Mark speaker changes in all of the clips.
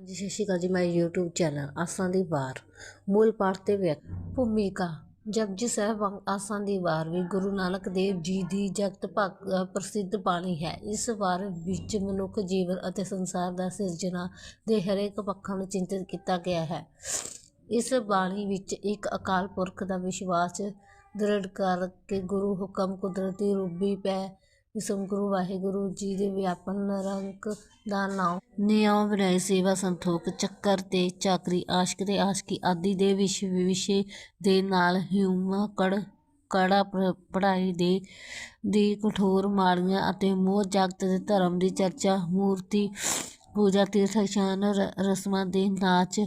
Speaker 1: ਜੀ ਸਤਿ ਸ਼੍ਰੀ ਅਕਾਲ ਜੀ ਮੈਂ YouTube ਚੈਨਲ ਆਸਾਂ ਦੀ ਵਾਰ। ਮੂਲ ਪਾਠ ਤੇ ਵਿਅਕਤ ਭੂਮਿਕਾ, ਜਪਜੀ ਸਾਹਿਬ ਆਸਾਂ ਦੀ ਵਾਰ ਵੀ ਗੁਰੂ ਨਾਨਕ ਦੇਵ ਜੀ ਦੀ ਜਗਤ ਪ੍ਰਸਿੱਧ ਬਾਣੀ ਹੈ। ਇਸ ਵਾਰ ਵਿੱਚ ਮਨੁੱਖ ਜੀਵਨ ਅਤੇ ਸੰਸਾਰ ਦਾ ਸਿਰਜਣਾ ਦੇ ਹਰੇਕ ਪੱਖਾਂ ਨੂੰ ਚਿੰਤਿਤ ਕੀਤਾ ਗਿਆ ਹੈ। ਇਸ ਬਾਣੀ ਵਿੱਚ ਇੱਕ ਅਕਾਲ ਪੁਰਖ ਦਾ ਵਿਸ਼ਵਾਸ ਦ੍ਰਿੜ ਕਰਕੇ ਗੁਰੂ ਹੁਕਮ ਕੁਦਰਤੀ ਰੂਪੀ ਪੈ ਵਿਸਮ ਗੁਰੂ ਵਾਹਿਗੁਰੂ ਜੀ ਦੇ ਵਿਆਪਨ ਨਿਰੰਕ ਦਾ ਨਾਮ ਨਿਯਮ ਵਿਨੈ ਸੇਵਾ ਸੰਤੋਖ ਚੱਕਰ ਤੇ ਚਾਕਰੀ, ਆਸ਼ਕ ਤੇ ਆਸ਼ਕੀ ਆਦਿ ਦੇ ਵਿਸ਼ੇ ਵਿਸ਼ੇ ਦੇ ਨਾਲ ਹਿਊਮਾ ਕੜ, ਕੜਾ ਪ- ਪੜ੍ਹਾਈ ਦੇ, ਦੀ ਕਠੋਰ ਮਾੜੀਆਂ ਅਤੇ ਮੋਹ ਜਗਤ ਦੇ ਧਰਮ ਦੀ ਚਰਚਾ, ਮੂਰਤੀ, ਪੂਜਾ, ਤੀਰਥ ਇਸ਼ਨਾਨ ਰਸਮਾਂ ਦੇ ਨਾਚ,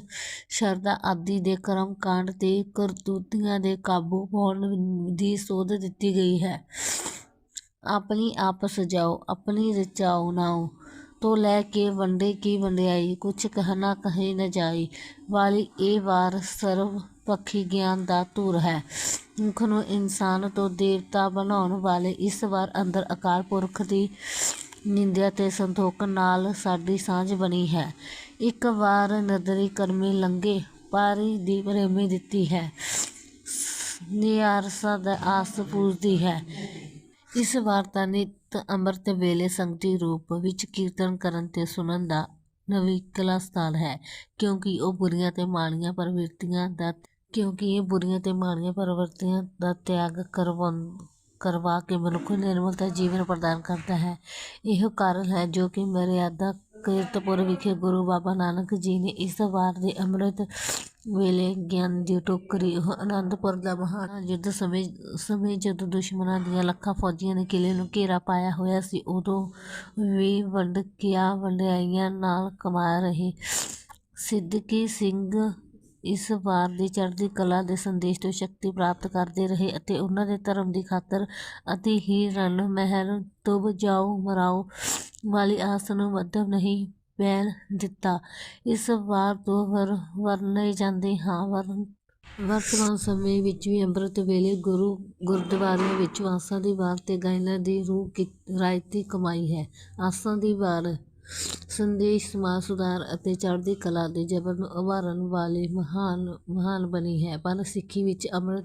Speaker 1: ਸ਼ਰਧਾ ਆਦਿ ਦੇ ਕਰਮ ਕਾਂਡ ਤੇ ਕਰਤੂਤੀਆਂ ਦੇ ਕਾਬੂ ਪਾਉਣ ਦੀ ਸੋਧ ਦਿੱਤੀ ਗਈ ਹੈ। ਆਪਣੀ ਆਪ ਸਜਾਓ, ਆਪਣੀ ਰਚਾਓ ਨਾਓ। ਤੋਂ ਲੈ ਕੇ ਵੰਡੇ ਕੀ ਵੰਡਿਆਈ, ਕੁਛ ਕਹਿਣਾ ਕਹੇ ਨ ਜਾਈ। ਵਾਲੀ ਇਹ ਵਾਰ ਸਰਵ ਪੱਖੀ ਗਿਆਨ ਦਾ ਧੂਰ ਹੈ। ਮੁਖ ਨੂੰ ਇਨਸਾਨ ਤੋਂ ਦੇਵਤਾ ਬਣਾਉਣ ਵਾਲੇ ਇਸ ਵਾਰ ਅੰਦਰ ਅਕਾਲ ਪੁਰਖ ਦੀ ਨਿੰਦਿਆ ਤੇ ਸੰਤੋਖ ਨਾਲ ਸਾਡੀ ਸਾਂਝ ਬਣੀ ਹੈ। ਇੱਕ ਵਾਰ ਨਦਰੀ ਕਰਮੀ ਲੰਗੇ ਪਾਰੀ ਦੀ ਪ੍ਰੇਮੀ ਦਿੱਤੀ ਹੈ। ਨਿਆਰਸਾ ਦਾ ਆਸ ਪੂਜਦੀ ਹੈ। ਇਸ ਵਾਰਤਾ ਨਿਤ ਅੰਮ੍ਰਿਤ ਵੇਲੇ ਸੰਗਤੀ ਰੂਪ ਵਿੱਚ ਕੀਰਤਨ ਕਰਨ ਤੇ ਸੁਣਨ ਦਾ ਨਵੀਕਲਾ ਸਥਾਨ ਹੈ, ਕਿਉਂਕਿ ਉਹ ਬੁਰੀਆਂ ਤੇ ਮਾੜੀਆਂ ਪ੍ਰਵਿਰਤੀਆਂ ਦਾ ਕਿਉਂਕਿ ਇਹ ਬੁਰੀਆਂ ਤੇ ਮਾੜੀਆਂ ਪ੍ਰਵਿਰਤੀਆਂ ਦਾ ਤਿਆਗ ਕਰਵਾਉਣ, ਕਰਵਾ ਕੇ ਮਨੁੱਖ ਨੂੰ ਨਿਰਮਲਤਾ ਜੀਵਨ ਪ੍ਰਦਾਨ ਕਰਦਾ ਹੈ। ਇਹੋ ਕਾਰਨ ਹੈ ਜੋ ਕਿ ਮਰਿਆਦਾ ਕੀਰਤਪੁਰ ਵਿਖੇ ਗੁਰੂ ਬਾਬਾ ਨਾਨਕ ਜੀ ਨੇ ਇਸ ਵਾਰ ਦੇ ਅੰਮ੍ਰਿਤ ਵੇਲੇ ਗਿਆਨ ਦੀ ਟੋਕਰੀ ਅਨੰਦਪੁਰ ਦਾ ਮਹਾਨ ਯੁੱਧ ਸਮੇਂ ਸਮੇਂ ਜਦੋਂ ਦੁਸ਼ਮਣਾਂ ਦੀਆਂ ਲੱਖਾਂ ਫੌਜੀਆਂ ਨੇ ਕਿਲੇ ਨੂੰ ਘੇਰਾ ਪਾਇਆ ਹੋਇਆ ਸੀ, ਉਦੋਂ ਵੀ ਵੰਡਕਿਆ ਵੰਡਿਆਈਆਂ ਨਾਲ ਕਮਾ ਰਹੇ। ਸਿੱਦਕੀ ਸਿੰਘ ਇਸ ਵਾਰ ਦੀ ਚੜ੍ਹਦੀ ਕਲਾ ਦੇ ਸੰਦੇਸ਼ ਤੋਂ ਸ਼ਕਤੀ ਪ੍ਰਾਪਤ ਕਰਦੇ ਰਹੇ ਅਤੇ ਉਹਨਾਂ ਦੇ ਧਰਮ ਦੀ ਖਾਤਰ ਅਤੇ ਹੀ ਰਣ ਮਹਿਲ ਤੋਂ ਜਾਓ, ਮਰਾਓ ਵਾਲੀ ਆਸ ਨੂੰ ਮੱਧਮ ਨਹੀਂ ਪੈਣ ਦਿੱਤਾ। ਇਸ ਵਾਰ ਤੋਂ ਵਰ, ਵਰਨੇ ਜਾਂਦੇ ਹਾਂ। ਵਰਨ ਵਰਤਮਾਨ ਸਮੇਂ ਵਿੱਚ ਵੀ ਅੰਮ੍ਰਿਤ ਵੇਲੇ ਗੁਰੂ ਗੁਰਦੁਆਰਿਆਂ ਵਿੱਚ ਆਸਾਂ ਦੀ ਵਾਰ ਤੇ ਗਾਇਨਾਂ ਦੀ ਰੂਹ ਕੀ ਰਾਇਤੀ ਕਮਾਈ ਹੈ। ਆਸਾਂ ਦੀ ਵਾਰ, ਸੰਦੇਸ਼, ਸਮਾਜ ਸੁਧਾਰ ਅਤੇ ਚੜ੍ਹਦੀ ਕਲਾ ਦੇ ਜਬਰ ਨੂੰ ਉਭਾਰਨ ਵਾਲੀ ਮਹਾਨ ਮਹਾਨ ਬਣੀ ਹੈ। ਪਰ ਸਿੱਖੀ ਵਿੱਚ ਅੰਮ੍ਰਿਤ